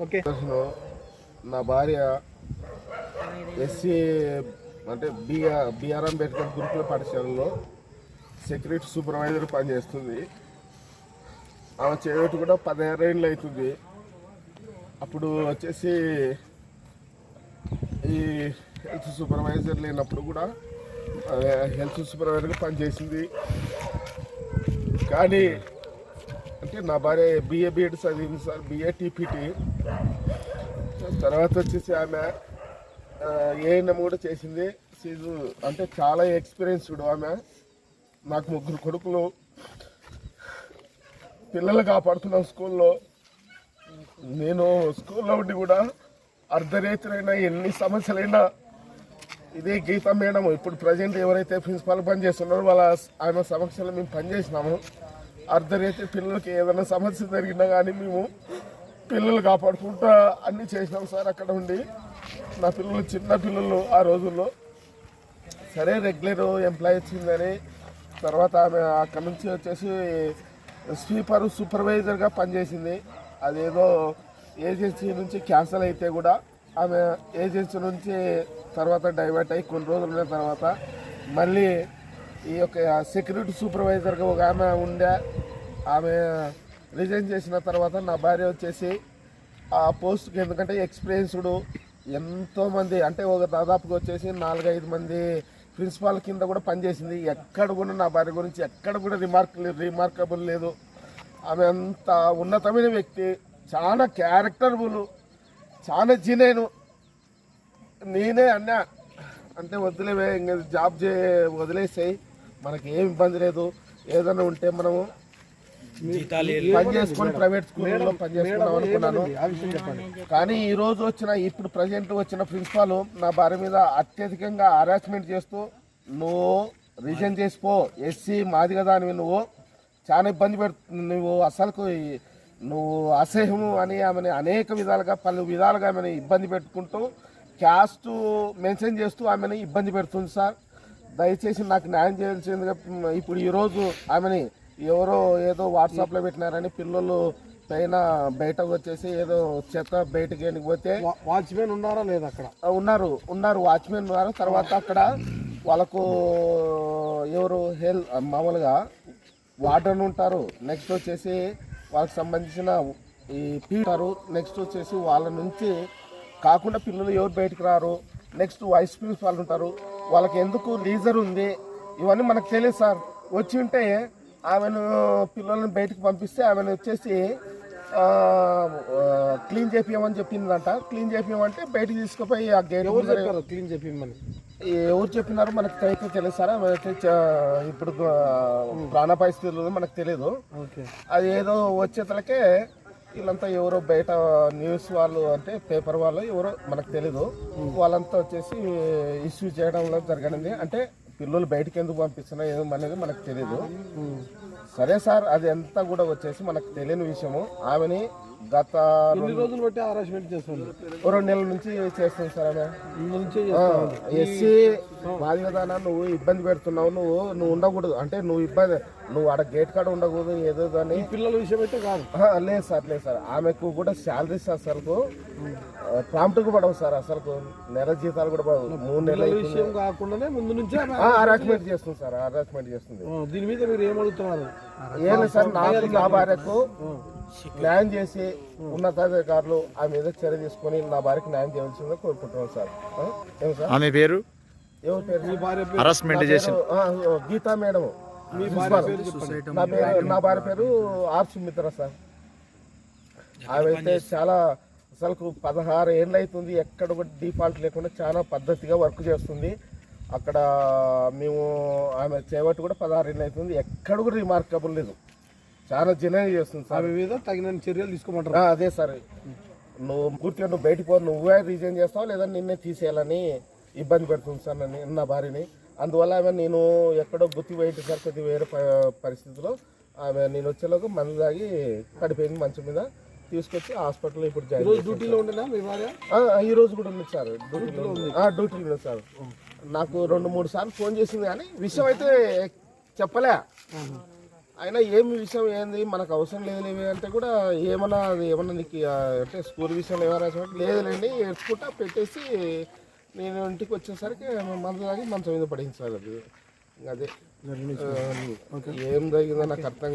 Okay. నా భార్య SC అంటే బిఆర్ బిఆర్ అంబేద్కర్ గురుకుల పాఠశాలలో సెక్యూరిటీ సూపర్వైజర్ పనిచేస్తుంది. ఆమె చేయటం కూడా పదిహేను ఏళ్ళు అవుతుంది. అప్పుడు వచ్చేసి ఈ హెల్త్ సూపర్వైజర్ లేనప్పుడు కూడా హెల్త్ సూపర్వైజర్గా పనిచేసింది. కానీ అంటే నా భార్య బిఏ బిఎడ్ చదివింది సార్ బిఏ టీపీటీ తర్వాత వచ్చేసి ఆమె ఏఎన్ఎం కూడా చేసింది. సీజు అంటే చాలా ఎక్స్పీరియన్స్డ్ ఆమె. నాకు ముగ్గురు కొడుకులు. పిల్లలు కాపాడుతున్నాం స్కూల్లో నేను స్కూల్లో ఉండి కూడా అర్ధరేతులైనా ఎన్ని సమస్యలైనా ఇదే గీత మేడం. ఇప్పుడు ప్రజెంట్ ఎవరైతే ప్రిన్సిపాల్ పనిచేస్తున్నారో వాళ్ళ ఆమె సమక్షంలో మేము పనిచేసినాము అర్ధరేతి పిల్లలకి ఏదైనా సమస్య జరిగినా కానీ మేము పిల్లలు కాపాడుకుంటా అన్నీ చేసినాం సార్ అక్కడ ఉండి. నా పిల్లలు చిన్న పిల్లలు ఆ రోజుల్లో. సరే రెగ్యులర్ ఎంప్లాయీ వచ్చిందని తర్వాత ఆమె అక్కడి నుంచి వచ్చేసి స్వీపర్ సూపర్వైజర్గా పనిచేసింది. అదేదో ఏజెన్సీ నుంచి క్యాన్సిల్ అయితే కూడా ఆమె ఏజెన్సీ నుంచి తర్వాత డైవర్ట్ అయ్యి కొన్ని రోజులు ఉన్న తర్వాత మళ్ళీ ఈ యొక్క సెక్యూరిటీ సూపర్వైజర్గా ఒక ఆమె ఉండే ఆమె రిజైన్ చేసిన తర్వాత నా భార్య వచ్చేసి ఆ పోస్ట్కి ఎందుకంటే ఎక్స్పీరియన్స్డ్ ఎంతోమంది అంటే ఒక దాదాపుగా వచ్చేసి నాలుగైదు మంది ప్రిన్సిపాల్ కింద కూడా పనిచేసింది. ఎక్కడ కూడా నా భార్య గురించి ఎక్కడ కూడా రిమార్క్ రిమార్కబుల్ లేదు. ఆమె అంత ఉన్నతమైన వ్యక్తి చాలా క్యారెక్టర్బుల్ చాలా జీనేను. నేనే అన్నా అంటే వదిలేవే ఇంక జాబ్ చే వదిలేసాయి మనకి ఏం ఇబ్బంది లేదు. ఏదైనా ఉంటే మనము పని చేసుకొని ప్రైవేట్ స్కూల్లో పని చేసుకుందాం అనుకున్నాను. కానీ ఈ రోజు వచ్చిన ఇప్పుడు ప్రజెంట్ వచ్చిన ప్రిన్సిపాల్ నా భార్య మీద అత్యధికంగా హరాస్మెంట్ చేస్తూ నువ్వు రిజైన్ చేసిపో ఎస్సీ మాది కదా అని నువ్వు చాలా ఇబ్బంది పెడుతుంది నువ్వు అసలుకు నువ్వు అసహ్యము అని ఆమెని అనేక విధాలుగా పలు విధాలుగా ఆమెను ఇబ్బంది పెట్టుకుంటూ క్యాస్ట్ మెన్షన్ చేస్తూ ఆమెని ఇబ్బంది పెడుతుంది సార్. దయచేసి నాకు న్యాయం చేయాల్సిందిగా ఇప్పుడు ఈరోజు ఆమెని ఎవరో ఏదో వాట్సాప్లో పెట్టినారని పిల్లలు పైన బయటకు వచ్చేసి ఏదో చెత్త బయటకి పోతే వాచ్మెన్ ఉన్నారా లేదా అక్కడ? ఉన్నారు ఉన్నారు వాచ్మెన్ ఉన్నారు. తర్వాత అక్కడ వాళ్ళకు ఎవరు హెల్ మామూలుగా వార్డెన్ ఉంటారు. నెక్స్ట్ వచ్చేసి వాళ్ళకి సంబంధించిన ఈ పీటారు నెక్స్ట్ వచ్చేసి వాళ్ళ నుంచి కాకుండా పిల్లలు ఎవరు బయటకు రారు. నెక్స్ట్ వైస్ ప్రిన్సిపాల్ ఉంటారు. వాళ్ళకి ఎందుకు లీజర్ ఉంది? ఇవన్నీ మనకు తెలియదు సార్. వచ్చి ఉంటే ఆమెను పిల్లల్ని బయటకు పంపిస్తే ఆమెను వచ్చేసి క్లీన్ చేపియమని చెప్పిందంట. క్లీన్ చేపియమంటే బయటికి తీసుకుపోయి ఆ గేట్ క్లీన్ చెప్పిమ్మని ఎవరు చెప్పినారు మనకు అయితే తెలుసు సార్. ఇప్పుడు ప్రాణ పరిస్థితులు మనకు తెలియదు ఓకే. అది ఏదో వచ్చేతలకే వీళ్ళంతా ఎవరో బయట న్యూస్ వాళ్ళు అంటే పేపర్ వాళ్ళు ఎవరో మనకు తెలీదు. వాళ్ళంతా వచ్చేసి ఇష్యూ చేయడంలో జరగనింది. అంటే పిల్లలు బయటికి ఎందుకు పంపిస్తున్నా ఏదో అనేది మనకు తెలియదు సరే సార్ అది అంతా కూడా వచ్చేసి మనకు తెలియని విషయము. ఆమెని గత ఎన్ని రోజులు బట్టి హరాస్మెంట్ చేస్తుంది రెండు నెలల నుంచి చేస్తుంది సార్ ఆమె. నుంచే ఎస్సీ అన్న, నువ్వు ఇబ్బంది పెడుతున్నావు నువ్వు నువ్వు ఉండకూడదు. అంటే నువ్వు ఇబ్బంది నువ్వు ఆడ గేట్ కాడ ఉండకూడదు ఏదో అని. పిల్లల విషయం అయితే కాదు. లేదు సార్ లేదు సార్. ఆమెకు కూడా శాలరీస్ అసలు ప్రాంప్ట్గా పడవు సార్ అసలు నెల జీతాలు కూడా పడవు. మూడు నెలలు విషయం కాకుండానే ముందు నుంచే హరాస్మెంట్ చేస్తుంది సార్ హరాస్మెంట్ చేస్తుంది. దీని మీద మీరు ఏమడుగుతున్నారు? ఏం సార్ నాకు నా భార్యకు న్యాయం చేసి ఉన్నతాధికారులు ఆ మీద చర్య తీసుకొని నా భార్యకు న్యాయం చేయవలసిందిగా కోరుకుంటున్నాను సార్. ఆమె పేరు? హరాస్మెంట్ ఆ, గీతా మేడం. మీ భార్య పేరు చెప్పండి. నా పేరు నా భార్య పేరు ఆర్ సుమిత్ర సార్. ఆమె అయితే చాలా అసలు పదహారు ఏళ్ళు అవుతుంది ఎక్కడ కూడా డిఫాల్ట్ లేకుండా చాలా పద్ధతిగా వర్క్ చేస్తుంది. అక్కడ మేము ఆమె చేయబట్టి కూడా పదహారు ఏళ్ళు అవుతుంది ఎక్కడ కూడా రిమార్కబుల్ లేదు. చాలా జనరల్ చేస్తుంది సార్. ఆమె మీద తగిన చర్యలు తీసుకోమంటారు. ఆ, అదే సార్. నువ్వు పూర్తిగా నువ్వు బయటికి పో నువ్వే రిజైన్ చేస్తావు లేదా నిన్నే తీసేయాలని ఇబ్బంది పెడుతుంది సార్ నన్ను నా భార్యని. అందువల్ల ఆమె నేను ఎక్కడో గుర్తు పోయేసారి కొద్ది వేరే ప- పరిస్థితిలో ఆమె నేను వచ్చేలోకి మందు తాగి పడిపోయింది మంచం మీద. తీసుకొచ్చి హాస్పిటల్లో ఇప్పుడు జాయిన్ డ్యూటీలో ఉండేనా మీ భార్య? ఆ, ఈ రోజు కూడా ఉంది సార్. డ్యూటీలో ఉంది. ఆ, డ్యూటీలో ఉంది సార్. నాకు రెండు మూడు సార్లు ఫోన్ చేసింది కానీ విషయం అయితే చెప్పలే. అయినా ఏమి విషయం ఏంది? మనకు అవసరం లేదు లేవి అంటే కూడా ఏమన్నా అది ఏమన్నా నీకు అంటే స్కూల్ విషయం ఏమైనా రాసినట్టు లేదులేండి ఏడ్చుకుంటా పెట్టేసి నేను ఇంటికి వచ్చేసరికి మందు తాగి మంచం మీద పడింది సార్ అది. ఇంకా అదే. ఏం జరిగిందో నాకు అర్థం కాదు.